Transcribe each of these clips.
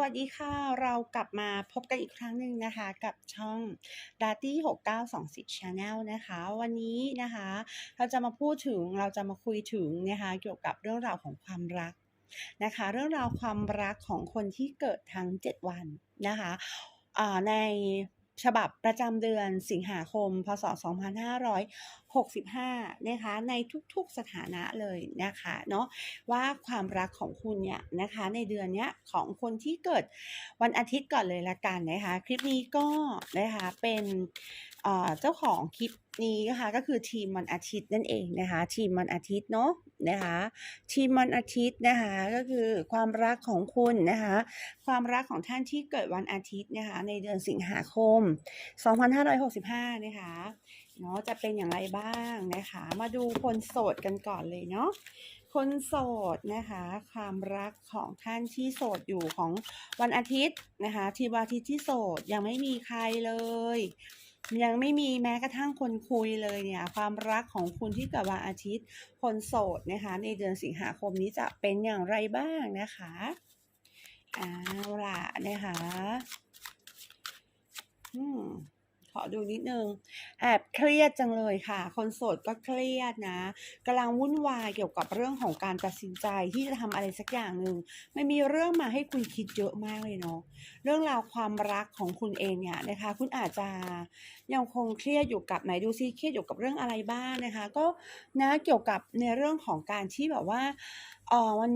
สวัสดีค่ะ เรากลับมาพบกันอีกครั้งหนึ่งนะคะ กับช่อง d a t y 6924 Channel นะคะ วันนี้นะคะ เราจะมาพูดถึงเราจะมาคุยถึงนะคะ เกี่ยวกับเรื่องราวของความรักนะคะ เรื่องราวความรักของคนที่เกิดทั้ง 7 วันนะคะใน ฉบับประจำเดือนสิงหาคม พศ 2565 นะคะ ในทุกๆสถานะเลยนะคะเนาะว่าความรักของคุณเนี่ยนะคะในเดือนเนี้ยของคนที่เกิดวันอาทิตย์ก่อนเลยละกันนะคะคลิปนี้ก็นะคะเป็นเอ่อเจ้าของคลิปนี้นะคะก็คือทีมวันอาทิตย์นั่นเองนะคะทีมวันอาทิตย์เนาะ นะคะทีมวันอาทิตย์นะคะก็คือความรักของคุณนะคะความรักของท่านที่เกิดวันอาทิตย์นะคะในเดือนสิงหาคม 2565 นะคะเนาะจะเป็นอย่างไรบ้างนะคะ มาดูคนโสดกันก่อนเลยเนาะคนโสดนะคะความรักของท่านที่โสดอยู่ของวันอาทิตย์นะคะ ทีวันอาทิตย์ที่โสดยังไม่มีใครเลย ยังไม่มีแม้กระทั่งคนคุยเลยเนี่ย ความรักของคุณที่เกิดวันอาทิตย์ คนโสดนะคะ ในเดือนสิงหาคมนี้จะเป็นอย่างไรบ้างนะคะเอาล่ะนะคะ อืม ขอดูนิดนึง แอบเครียดจังเลยค่ะ คนโสดก็เครียดนะกำลังวุ่นวายเกี่ยวกับเรื่องของการตัดสินใจที่จะทำอะไรสักอย่างหนึ่งไมันมีเรื่องมาให้คุณคิดเยอะมากเลยเนาะเรื่องราวความรักของคุณเองเนี่ยนะคะ คุณอาจจะยังคงเครียดอยู่กับไหนดูซิเครียดอยู่กับเรื่องอะไรบ้างนะคะ ก็นะเกี่ยวกับในเรื่องของการที่แบบว่า เออมัน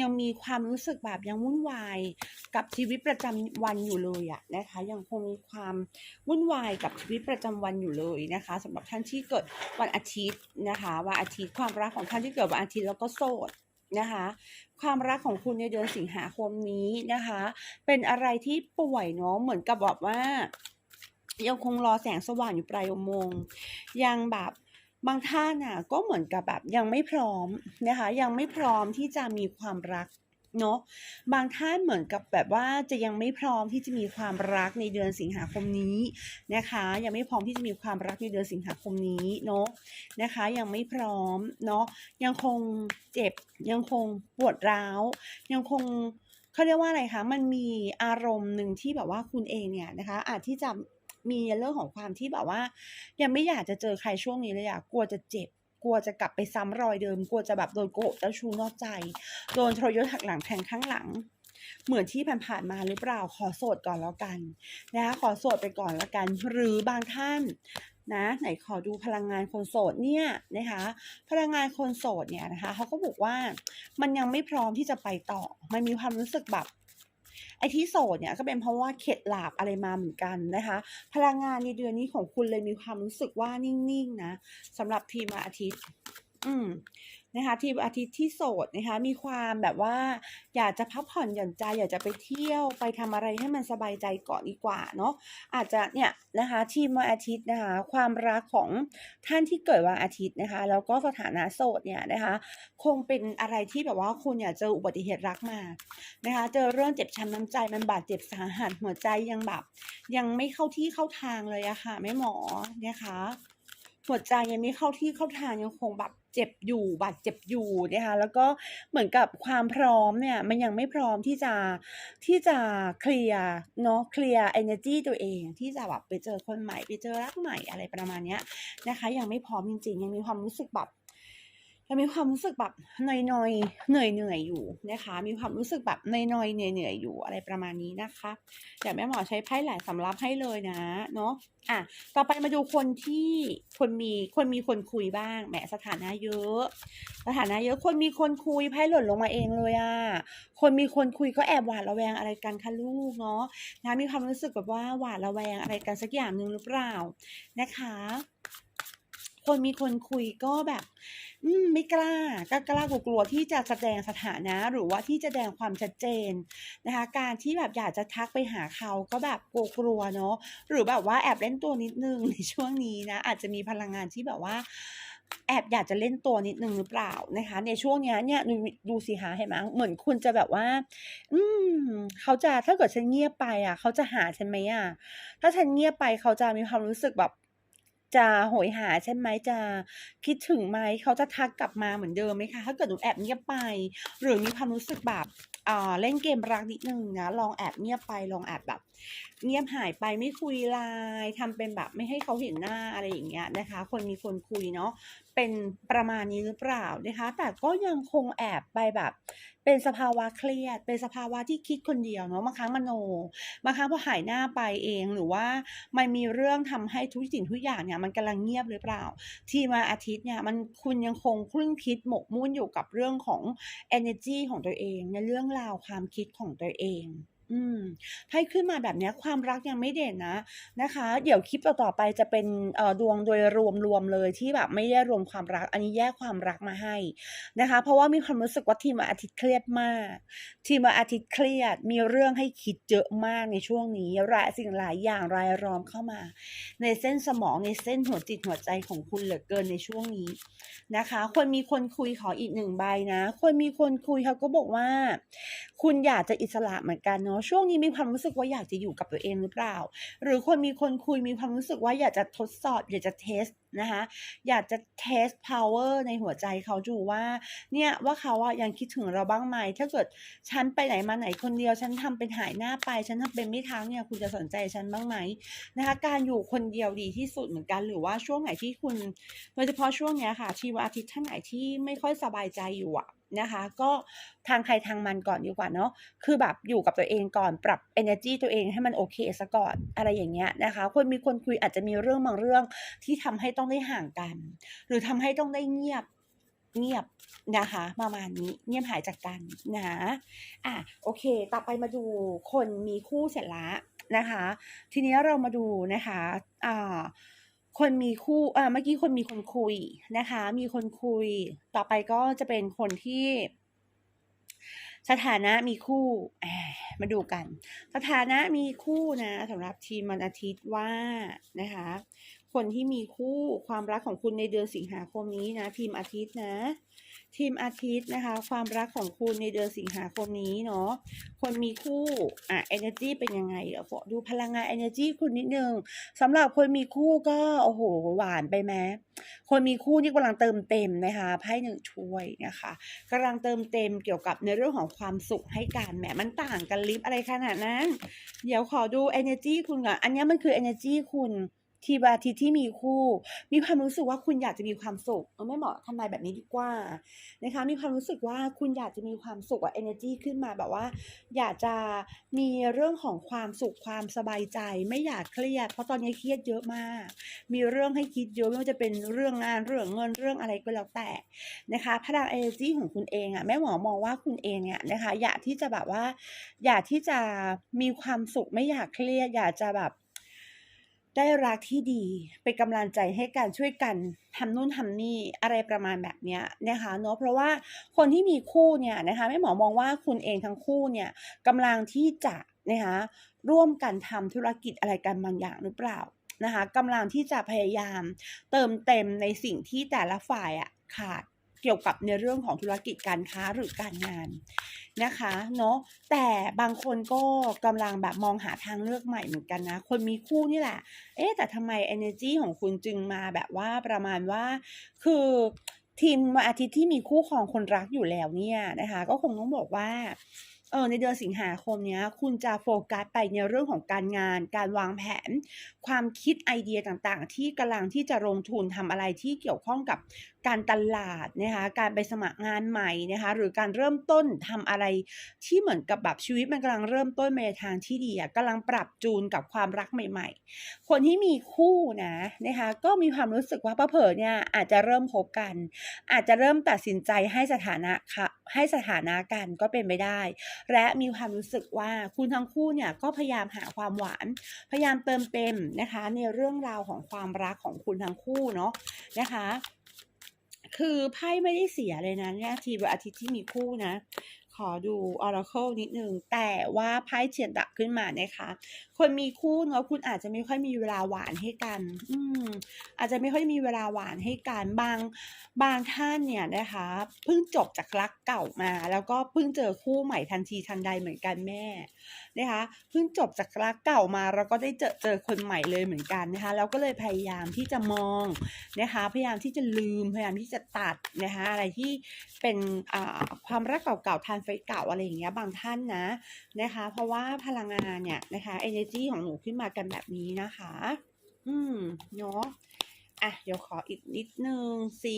ยังมีความรู้สึกแบบยังวุ่นวายกับชีวิตประจำวันอยู่เลยอะนะคะยังคงมีความวุ่นวายกับชีวิตประจำวันอยู่เลยนะคะสำหรับท่านที่เกิดวันอาทิตย์นะคะวันอาทิตย์ความรักของท่านที่เกิดวันอาทิตย์แล้วก็โสดนะคะความรักของคุณในเดือนสิงหาคมนี้นะคะ เป็นอะไรที่ป่วยเนาะเหมือนกับแบบว่ายังคงรอแสงสว่างอยู่ปลายอุโมงค์ยังแบบ บางท่านน่ะก็เหมือนกับแบบยังไม่พร้อมนะคะ ยังไม่พร้อมที่จะมีความรักเนาะบางท่านเหมือนกับแบบว่าจะยังไม่พร้อมที่จะมีความรักในเดือนสิงหาคมนี้นะคะ ยังไม่พร้อมที่จะมีความรักในเดือนสิงหาคมนี้เนาะนะคะ ยังไม่พร้อมเนาะยังคงเจ็บยังคงปวดร้าว ยังคงเขาเรียกว่าอะไรคะมันมีอารมณ์หนึ่งที่แบบว่าคุณเองเนี่ยนะคะ อาจที่จะ มีเรื่องของความที่แบบว่า ยังไม่อยากจะเจอใครช่วงนี้เลยอะกลัวจะเจ็บกลัวจะกลับไปซ้ำรอยเดิม กลัวจะแบบโดนโกหกเจ้าชู้นอกใจ โดนทรยศหักหลังแทงข้างหลัง เหมือนที่ผ่านๆมาหรือเปล่า ขอโสดก่อนแล้วกันนะคะขอโสดไปก่อนแล้วกัน หรือบางท่านนะ ไหนขอดูพลังงานคนโสดเนี่ยนะคะ พลังงานคนโสดเนี่ยนะคะเขาก็บอกว่ามันยังไม่พร้อมที่จะไปต่อ มันมีความรู้สึกแบบ ไอ้ที่โสดเนี่ยก็เป็นเพราะว่าเข็ดหลาบอะไรมาเหมือนกันนะคะ พลังงานในเดือนนี้ของคุณเลยมีความรู้สึกว่านิ่งๆนะสำหรับทีมอาทิตย์ อืมนะคะทีมอาทิตย์ที่โสดนะคะ มีความแบบว่า อยากจะพักผ่อนหย่อนใจ อยากจะไปเที่ยวไปทำอะไรให้มันสบายใจก่อนดีกว่าเนาะอาจจะเนี่ยนะคะทีมวันอาทิตย์นะคะ ความรักของท่านที่เกิดวันอาทิตย์นะคะ แล้วก็สถานะโสดเนี่ยนะคะ คงเป็นอะไรที่แบบว่าคุณอยากเจออุบัติเหตุรักมานะคะ เจอเรื่องเจ็บช้ำน้ำใจมันบาดเจ็บสาหัสหัวใจยังแบบ ยังไม่เข้าที่เข้าทางเลยอะค่ะแม่หมอนะคะ หัวใจยังไม่เข้าที่เข้าทางยังคงแบบเจ็บอยู่บาดเจ็บอยู่นะคะแล้วก็เหมือนกับความพร้อมเนี่ยมันยังไม่พร้อมที่จะที่จะเคลียร์เนาะเคลียร์เอเนจีตัวเอง ที่จะแบบไปเจอคนใหม่ไปเจอรักใหม่อะไรประมาณเนี้ยนะคะ ยังไม่พร้อมจริงๆ ยังมีความรู้สึกแบบ ยังมีความรู้สึกแบบนอยๆเหนื่อยเหนื่อยอยู่นะคะ มีความรู้สึกแบบนอยๆเหนื่อยเหนื่อยอยู่อะไรประมาณนี้นะคะเดี๋ยวแม่หมอใช้ไพ่หลายสำรับให้เลยนะเนาะอะต่อไปมาดูคนที่คนมีคนมีคนคุยบ้างแหมสถานะเยอะ สถานะเยอะคนมีคนคุยไพ่หล่นลงมาเองเลยอะคนมีคนคุยก็แอบหวาดระแวงอะไรกันคะลูกเนาะนะมีความรู้สึกแบบว่าหวาดระแวงอะไรกันสักอย่างหนึ่งหรือเปล่านะคะ คนมีคนคุยก็แบบ อืมไม่กล้าก็กล้ากลัวที่จะแสดงสถานะ หรือว่าที่จะแสดงความชัดเจนนะคะ การที่แบบอยากจะทักไปหาเขาก็แบบกลัวๆเนาะหรือแบบว่าแอบเล่นตัวนิดนึงในช่วงนี้นะ อาจจะมีพลังงานที่แบบว่า แอบอยากจะเล่นตัวนิดนึงหรือเปล่านะคะ ในช่วงเนี้ยเนี่ยดูดูสิคะเห็นไหมเหมือนคุณจะแบบว่า อืมเขาจะถ้าเกิดฉันเงียบไปอะ เขาจะหาฉันไหมอะถ้าฉันเงียบไปเขาจะมีความรู้สึกแบบ จะโหยหาใช่ไหมจะคิดถึงไหมเขาจะทักกลับมาเหมือนเดิมไหมคะถ้าเกิดหนูแอบเงียบไป หรือมีความรู้สึกแบบอ่าเล่นเกมรักนิดนึงนะลองแอบเงียบไปลองแอบแบบ เงียบหายไปไม่คุยไลน์ทำเป็นแบบไม่ให้เขาเห็นหน้าอะไรอย่างเงี้ยนะคะ คนมีคนคุยเนาะเป็นประมาณนี้หรือเปล่านะคะ แต่ก็ยังคงแอบไปแบบ เป็นสภาวะเครียด เป็นสภาวะที่คิดคนเดียวเนาะบางครั้งมโนบางครั้งพอหายหน้าไปเองหรือว่ามันมีเรื่องทำให้ทุกสิ่งทุกอย่างเนี่ยมันกำลังเงียบหรือเปล่า ทีมาอาทิตย์เนี่ยมันคุณยังคงคลุ่นคิดหมกมุ่นอยู่กับเรื่องของ energy ของตัวเอง ในเรื่องราวความคิดของตัวเอง อืมไพ่ขึ้นมาแบบนี้ความรักยังไม่เด่นนะนะคะ เดี๋ยวคลิปต่อๆไปจะเป็นดวงโดยรวมๆเลยที่แบบไม่ได้รวมความรัก อันนี้แยกความรักมาให้นะคะ เพราะว่ามีความรู้สึกว่าทีมวันอาทิตย์เครียดมาก ทีมวันอาทิตย์เครียดมีเรื่องให้คิดเยอะมากในช่วงนี้หลายสิ่งหลายอย่างรายล้อมเข้ามา ในเส้นสมองในเส้นหัวจิตหัวใจของคุณเหลือเกินในช่วงนี้นะคะคนมีคนคุยขออีกหนึ่งใบนะคนมีคนคุยเขาก็บอกว่า คุณอยากจะอิสระเหมือนกันเนาะช่วงนี้มีความรู้สึกว่าอยากจะอยู่กับตัวเองหรือเปล่า หรือคนมีคนคุยมีความรู้สึกว่าอยากจะทดสอบ อยากจะเทสนะคะอยากจะเทส power ในหัวใจเขาดูว่าเนี่ยว่าเขาอะยังคิดถึงเราบ้างไหมถ้าเกิดฉันไปไหนมาไหนคนเดียว ฉันทำเป็นหายหน้าไป ฉันทำเป็นไม่ทักเนี่ยคุณจะสนใจฉันบ้างไหมนะคะการอยู่คนเดียวดีที่สุดเหมือนกัน หรือว่าช่วงไหนที่คุณโดยเฉพาะช่วงเนี้ยค่ะชีวอาทิตย์ท่านไหนที่ไม่ค่อยสบายใจอยู่อะ นะคะ ก็ทางใครทางมันก่อนดีกว่าเนาะคือแบบอยู่กับตัวเองก่อนปรับ energy ตัวเองให้มันโอเคซะก่อนอะไรอย่างเงี้ยนะคะ คนมีคนคุยอาจจะมีเรื่องบางเรื่องที่ทำให้ต้องได้ห่างกัน หรือทำให้ต้องได้เงียบเงียบนะคะประมาณนี้เงียบหายจากกันนะอะโอเค ต่อไปมาดูคนมีคู่เสร็จแล้วนะคะ ทีนี้เรามาดูนะคะอ่า คนมีคู่อ่าเมื่อกี้คนมีคนคุยนะคะ มีคนคุย ต่อไปก็จะเป็นคนที่ สถานะมีคู่มมาดูกัน สถานะมีคู่นะสำหรับทีมวันอาทิตย์ว่านะคะ คนที่มีคู่ความรักของคุณในเดือนสิงหาคมนี้นะ ทีมอาทิตย์นะ ทีมอาทิตย์นะคะ ความรักของคุณในเดือนสิงหาคมนี้เนาะคนมีคู่อะ energy เป็นยังไงเดี๋ยวขอดูพลังงาน energy คุณนิดนึงสำหรับคนมีคู่ก็โอ้โหหวานไปไหมคนมีคู่นี่กำลังเติมเต็มนะคะไพ่หนึ่งถ้วยนะคะกำลังเติมเต็มเกี่ยวกับในเรื่องของความสุขให้กันแหมมันต่างกันลิฟอะไรขนาดนั้น เดี๋ยวขอดู energy คุณก่อนอันนี้มันคือ energy คุณ ทีบาทีที่มีคู่ มีความรู้สึกว่าคุณอยากจะมีความสุขเอาไม่เหมาะทำนายแบบนี้ดีกว่านะคะ มีความรู้สึกว่าคุณอยากจะมีความสุขอะ energy ขึ้นมาแบบว่า อยากจะมีเรื่องของความสุขความสบายใจ ไม่อยากเครียดเพราะตอนนี้เครียดเยอะมาก มีเรื่องให้คิดเยอะไม่ว่าจะเป็นเรื่องงานเรื่องเงินเรื่องอะไรก็แล้วแต่นะคะพลัง energy ของคุณเองอะแม่หมอมองว่าคุณเองเนี่ยนะคะ อยากที่จะแบบว่า อยากที่จะมีความสุขไม่อยากเครียดอยากจะแบบ ได้รักที่ดีเป็นกำลังใจให้กันช่วยกันทำนู่นทำนี่อะไรประมาณแบบนี้นะคะเนาะเพราะว่าคนที่มีคู่เนี่ยนะคะแม่หมอมองว่าคุณเองทั้งคู่เนี่ยกำลังที่จะนะคะร่วมกันทำธุรกิจอะไรกันบางอย่างหรือเปล่านะคะกำลังที่จะพยายามเติมเต็มในสิ่งที่แต่ละฝ่ายอะขาดเกี่ยวกับในเรื่องของธุรกิจการค้าหรือการงาน นะคะเนาะแต่บางคนก็กำลังแบบมองหาทางเลือกใหม่เหมือนกันนะ คนมีคู่นี่แหละ เอ๊แต่ทำไม energy ของคุณจึงมาแบบว่าประมาณว่าคือทีมวันอาทิตย์ที่มีคู่ครองคนรักอยู่แล้วเนี่ยนะคะ ก็คงต้องบอกว่า เออในเดือนสิงหาคมเนี้ย คุณจะโฟกัสไปในเรื่องของการงาน การวางแผน ความคิดไอเดียต่างๆ ที่กำลังที่จะลงทุนทำอะไรที่เกี่ยวข้องกับการตลาดนะคะการไปสมัครงานใหม่นะคะหรือการเริ่มต้นทำอะไรที่เหมือนกับแบบชีวิตมันกำลังเริ่มต้นในทางที่ดีอะกำลังปรับจูนกับความรักใหม่ ๆ คนที่มีคู่นะนะคะก็มีความรู้สึกว่าเผลอเนี่ยอาจจะเริ่มคบกัน อาจจะเริ่มตัดสินใจให้สถานะค่ะให้สถานะกันก็เป็นไปได้และมีความรู้สึกว่าคุณทั้งคู่เนี่ยก็พยายามหาความหวาน พยายามเติมเต็มนะคะ ในเรื่องราวของความรักของคุณทั้งคู่เนาะนะคะ คือไพ่ไม่ได้เสียเลยนะเนี่ยทีวันอาทิตย์ที่มีคู่นะ อดู Oracle นิดนึง แต่ว่าไพ่เฉียนดับขึ้นมานะคะ คนมีคู่เนาะคุณอาจจะไม่ค่อยมีเวลาหวานให้กัน อืมอาจจะไม่ค่อยมีเวลาหวานให้กันบางบางท่านเนี่ยนะคะเพิ่งจบจากรักเก่ามา แล้วก็เพิ่งเจอคู่ใหม่ทันทีทันใดเหมือนกันแม่นะคะเพิ่งจบจากรักเก่ามาเราก็ได้เจอเจอคนใหม่เลยเหมือนกันนะคะเราก็เลยพยายามที่จะมองนะคะพยายามที่จะลืมพยายามที่จะตัดนะคะอะไรที่เป็นความรักเก่าๆทานไฟเก่าอะไรอย่างเงี้ยบางท่านนะนะคะ เพราะว่าพลังงานเนี่ยนะคะ energy ของหนูขึ้นมากันแบบนี้นะคะ อืมเนาะอะเดี๋ยวขออีกนิดนึงสิ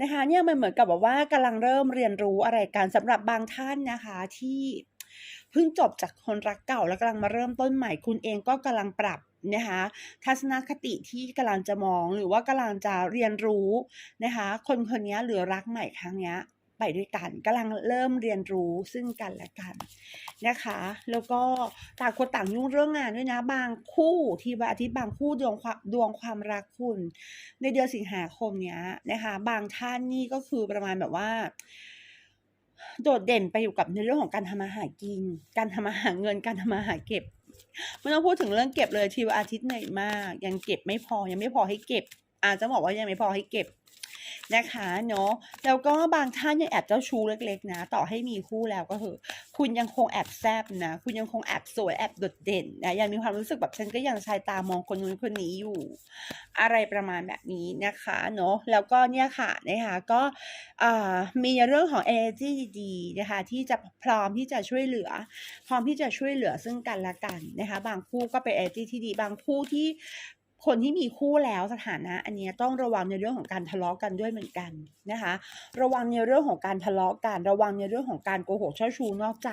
นะคะเนี่ยมันเหมือนกับแบบว่ากำลังเริ่มเรียนรู้อะไรกันสำหรับบางท่านนะคะที่เพิ่งจบจากคนรักเก่าแล้วกำลังมาเริ่มต้นใหม่คุณเองก็กำลังปรับนะคะทัศนคติที่กำลังจะมองหรือว่ากำลังจะเรียนรู้นะคะ คนคนนี้หรือรักใหม่ครั้งเนี้ย ไปด้วยกันกำลังเริ่มเรียนรู้ซึ่งกันและกันนะคะ แล้วก็ต่างคนต่างยุ่งเรื่องงานด้วยนะ บางคู่ที่วันอาทิตย์บางคู่ดวงความดวงความรักคุณ ในเดือนสิงหาคมเนี้ยนะคะ บางท่านนี่ก็คือประมาณแบบว่า โดดเด่นไปอยู่กับในเรื่องของการทำมาหากิน การทำมาหาเงินการทำมาหาเก็บไม่ต้องพูดถึงเรื่องเก็บเลยทีวันอาทิตย์เหนื่อยมาก ยังเก็บไม่พอยังไม่พอให้เก็บ อาจจะบอกว่ายังไม่พอให้เก็บ นะคะเนาะแล้วก็บางท่านยังแอบเจ้าชู้เล็กๆนะ ต่อให้มีคู่แล้วก็คือคุณยังคงแอบแซบนะ คุณยังคงแอบสวยแอบโดดเด่นนะยังมีความรู้สึกแบบฉันก็ยังชายตามองคนนู้นคนนี้อยู่ อะไรประมาณแบบนี้นะคะเนาะแล้วก็เนี่ยค่ะนะคะก็มีเรื่องของ energy ดีๆนะคะที่จะพร้อมที่จะช่วยเหลือ พร้อมที่จะช่วยเหลือซึ่งกันและกันนะคะบางคู่ก็เป็น energy ที่ดี บางคู่ที่ คนที่มีคู่แล้วสถานะ อันนี้ต้องระวังในเรื่องของการทะเลาะกันด้วยเหมือนกันนะคะ ระวังในเรื่องของการทะเลาะกัน ระวังในเรื่องของการโกหกเช่าชูนอกใจ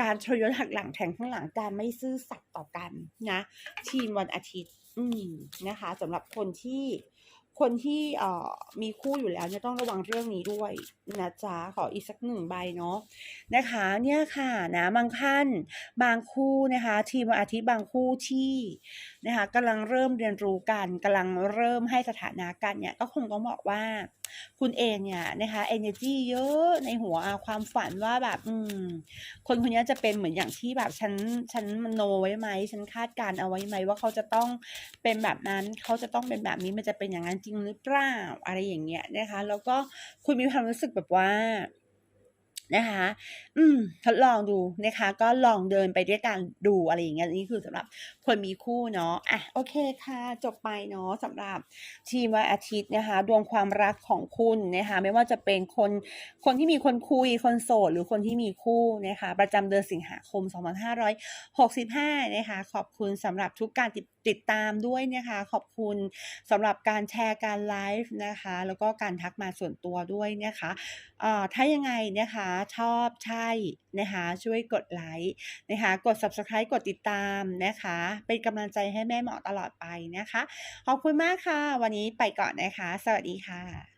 การทรยศหักหลังแทงข้างหลังการไม่ซื่อสัตย์ต่อกันนะ ทีมวันอาทิตย์ อืมนะคะสำหรับคนที่ คนที่เอ่อมีคู่อยู่แล้วเนี่ยต้องระวังเรื่องนี้ด้วยนะจ๊ะขออีกสักหนึ่งใบเนาะนะคะเนี่ยค่ะนะบางท่านบางคู่นะคะทีมอาทิตย์บางคู่ที่นะคะกำลังเริ่มเรียนรู้กันกำลังเริ่มให้สถานะกันเนี่ยก็คงต้องบอกว่า คุณเองเนี่ยนะคะ energy เยอะในหัวความฝันว่าแบบ อืม คนคนนี้จะเป็นเหมือนอย่างที่แบบฉันฉันมโนไว้ไหมฉันคาดการเอาไว้ไหมว่าเขาจะต้องเป็นแบบนั้นเขาจะต้องเป็นแบบนี้มันจะเป็นอย่างนั้นจริงหรือเปล่าอะไรอย่างเงี้ยนะคะ แล้วก็คุณมีความรู้สึกแบบว่า นะคะ อืม ทดลองดูนะคะ ก็ลองเดินไปด้วยกันดูอะไรอย่างเงี้ยนี่คือสำหรับคนมีคู่เนาะอะโอเคค่ะ จบไปเนาะสำหรับทีมวันอาทิตย์นะคะ ดวงความรักของคุณนะคะ ไม่ว่าจะเป็นคนคนที่มีคนคุยคนโสดหรือคนที่มีคู่นะคะ ประจำเดือนสิงหาคม 2565 นะคะ ขอบคุณสำหรับทุกการติดติดตามด้วยนะคะ ขอบคุณสำหรับการแชร์การไลฟ์นะคะ แล้วก็การทักมาส่วนตัวด้วยนะคะอ่อถ้ายังไงนะคะชอบใช่นะคะช่วยกดไลค์นะคะกด subscribe กดติดตามนะคะ เป็นกำลังใจให้แม่หมอตลอดไปนะคะ ขอบคุณมากค่ะ วันนี้ไปก่อนนะคะ สวัสดีค่ะ